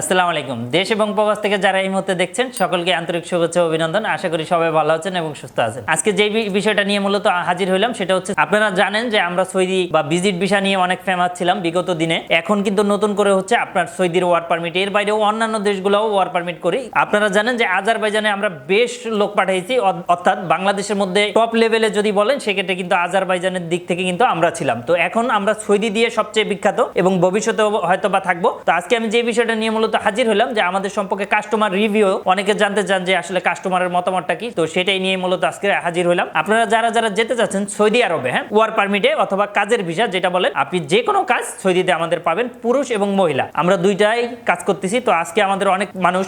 আসসালামু আলাইকুম। দেশ এবং প্রবাস থেকে যারা এই মুহূর্তে দেখছেন, সকলকে আন্তরিক শুভেচ্ছা অভিনন্দন। আশা করি সবাই ভালো আছেন এবং সুস্থ আছেন। আজকে যে বিষয়টা নিয়ে মূলত হাজির হইলাম সেটা হচ্ছে, আপনারা জানেন যে আমরা সৌদি বা ভিজিট ভিসা নিয়ে অনেক ফেমাস ছিলাম বিগত দিনে। এখন কিন্তু নতুন করে হচ্ছে আপনার সৌদির ওয়ার পারমিট এর বাইরেও অন্যান্য দেশগুলোও ওয়ার পারমিট করি। আপনারা জানেন যে আজারবাইজানে আমরা বেশ লোক পাঠাইছি অর্থাৎ বাংলাদেশের মধ্যে টপ লেভেলে যদি বলেন, সেক্ষেত্রে কিন্তু আজারবাইজানের দিক থেকে কিন্তু আমরা ছিলাম। তো এখন আমরা সৌদি দিয়ে সবচেয়ে বিখ্যাত এবং ভবিষ্যতেও হয়তো বা থাকব। তো আজকে আমি যে বিষয়টা নিয়ে মূলত হাজির হলাম যে আমাদের সম্পর্কে কাস্টমার রিভিউ অনেকে জানতে চান যে আসলে কাস্টমারের মতামতটা কি। তো সেটাই নিয়ে মূলত আজকে হাজির হলাম। আপনারা যারা যারা যেতে চাচ্ছেন সৌদি আরবে হ্যাঁ ওয়ার পারমিটে অথবা কাজের ভিসা যেটা বলেন, আপনি যে কোনো কাজ সৌদিতে আমাদের পাবেন, পুরুষ এবং মহিলা। আমরা দুইটাই কাজ করতেছি। তো আজকে আমাদের অনেক মানুষ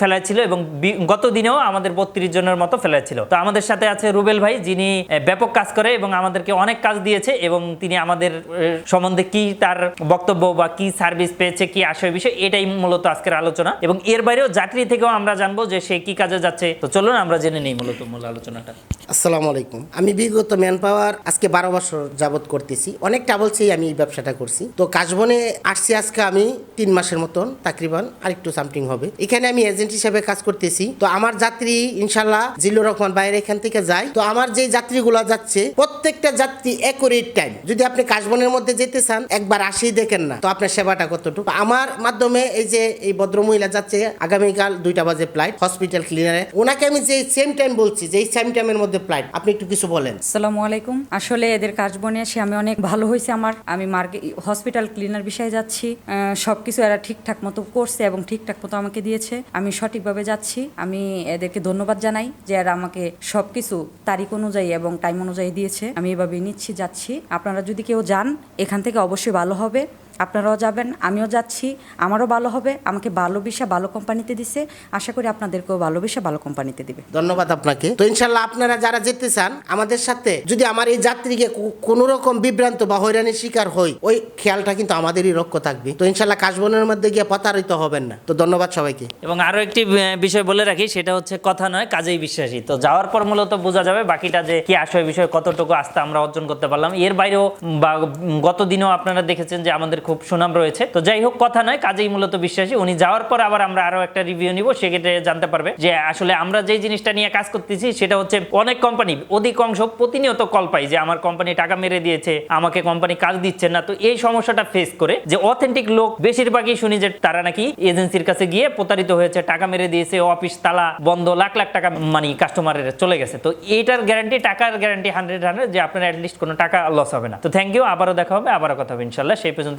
ফেলায় ছিল এবং গত দিনেও আমাদের বত্রিশ জনের মতো ফেলায় ছিল। তো আমাদের সাথে আছে রুবেল ভাই, যিনি ব্যাপক কাজ করে এবং আমাদেরকে অনেক কাজ দিয়েছে এবং তিনি আমাদের সম্বন্ধে কি তার বক্তব্য বা কি সার্ভিস পেয়েছে, কি আশয় বিষয়, এটাই মূলত আজকের আলোচনা এবং এর বাইরেও যাত্রী থেকেও আমরা জানব যে সে কি কাজে যাচ্ছে। তো চলুন আমরা জেনে নিই মূলত মূল আলোচনাটা। আসসালামু আলাইকুম। আমি বিগত ম্যান পাওয়ার আজকে বারো বছর যাবত করতেছি। অনেক ট্রাভেলসেই আমি এই ব্যবসাটা করছি। তো কাশবনে আসছি আজকে আমি তিন মাসের মতন, তাকরিবান আরেকটু সামথিং হবে। এখানে আমি এজেন্ট হিসেবে কাজ করতেছি। তো আমার যাত্রী ইনশাল্লাহ জিল্লুর রহমান বাইরে এখান থেকে যায়। তো আমার যে যাত্রীগুলো যাচ্ছে, প্রত্যেকটা যাত্রী একুরেট টাইম যদি আপনি কাশবনের মধ্যে যেতে চান, একবার আসেই দেখেন না। তো আপনার সেবাটা কতটুকু? আমার মাধ্যমে এই যে এই ভদ্রমহিলা যাচ্ছে, আগামীকাল দুইটা বাজে ফ্লাইট হসপিটাল ক্লিনারে ওনাকে আমি যে সেম টাইম বলছি যে এই সেম টাইমের মধ্যে ফ্লাইট আপনি একটু কিছু বলেন। আসসালামু আলাইকুম। আসলে এদের কাজ বনে এসে আমি অনেক ভালো হয়েছে আমার। আমি মার্কেট হসপিটাল ক্লিনার বিষয়ে যাচ্ছি। সব কিছু এরা ঠিকঠাক মতো করছে এবং ঠিকঠাক মতো আমাকে দিয়েছে। আমি সঠিকভাবে যাচ্ছি। আমি এদেরকে ধন্যবাদ জানাই যে এরা আমাকে সব কিছু তারিখ অনুযায়ী এবং টাইম অনুযায়ী দিয়েছে। আমি এভাবে নিচ্ছি, যাচ্ছি। আপনারা যদি কেউ যান, এখান থেকে অবশ্যই ভালো হবে। আপনারাও যাবেন আমিও যাচ্ছি আমারও ভালো হবে আমাকে ভালো বিষয় ভালো কোম্পানিতে দিছে আশা করি আপনাদেরকেও ভালো বিষয় ভালো কোম্পানিতে দিবে। ধন্যবাদ আপনাকে। তো ইনশাল্লাহ আপনারা যারা যেতে চান আমাদের সাথে যদি আমার এই যাত্রীকে কোনো রকম বিভ্রান্ত বা হয়রানির শিকার হই ওই খেয়ালটা কিন্তু আমাদেরই লক্ষ্য থাকবে। তো ইনশাল্লাহ কাশবনের মধ্যে গিয়ে প্রতারিত হবেন না। তো ধন্যবাদ সবাইকে। এবং আরও একটি বিষয় বলে রাখি সেটা হচ্ছে কথা নয় কাজেই বিশ্বাসী। তো যাওয়ার পর মূলত বোঝা যাবে বাকিটা যে কি আশয় বিষয় কতটুকু আস্থা আমরা অর্জন করতে পারলাম। এর বাইরেও বা গত দিনেও আপনারা দেখেছেন যে আমাদের খুব সুনাম রয়েছে। তো যাই হোক, কথা নয়, কাজেই মূলত বিশ্বাসী। উনি যাওয়ার পর আবার আমরা আরও একটা রিভিউ নিব, সেক্ষেত্রে জানতে পারবে যে আসলে আমরা যেই জিনিসটা নিয়ে কাজ করতেছি, সেটা হচ্ছে অনেক কোম্পানি অধিকাংশ প্রতিনিয়ত কল পাই যে আমার কোম্পানি টাকা মেরে দিয়েছে, আমাকে কোম্পানি কাজ দিচ্ছে না। তো এই সমস্যাটা ফেস করে যে অথেন্টিক লোক, বেশিরভাগই শুনি যে তারা নাকি এজেন্সির কাছে গিয়ে প্রতারিত হয়েছে, টাকা মেরে দিয়েছে অফিস তালা বন্ধ, লাখ লাখ টাকা মানে কাস্টমারের চলে গেছে। তো এইটার গ্যারান্টি টাকার গ্যারান্টি হান্ড্রেড হান্ড্রেড যে আপনার অ্যাটলিস্ট কোনো টাকা লস হবে না। তো থ্যাংক ইউ আবারও দেখা হবে, আবারও কথা হবে, ইনশাল্লাহ। সেই পর্যন্ত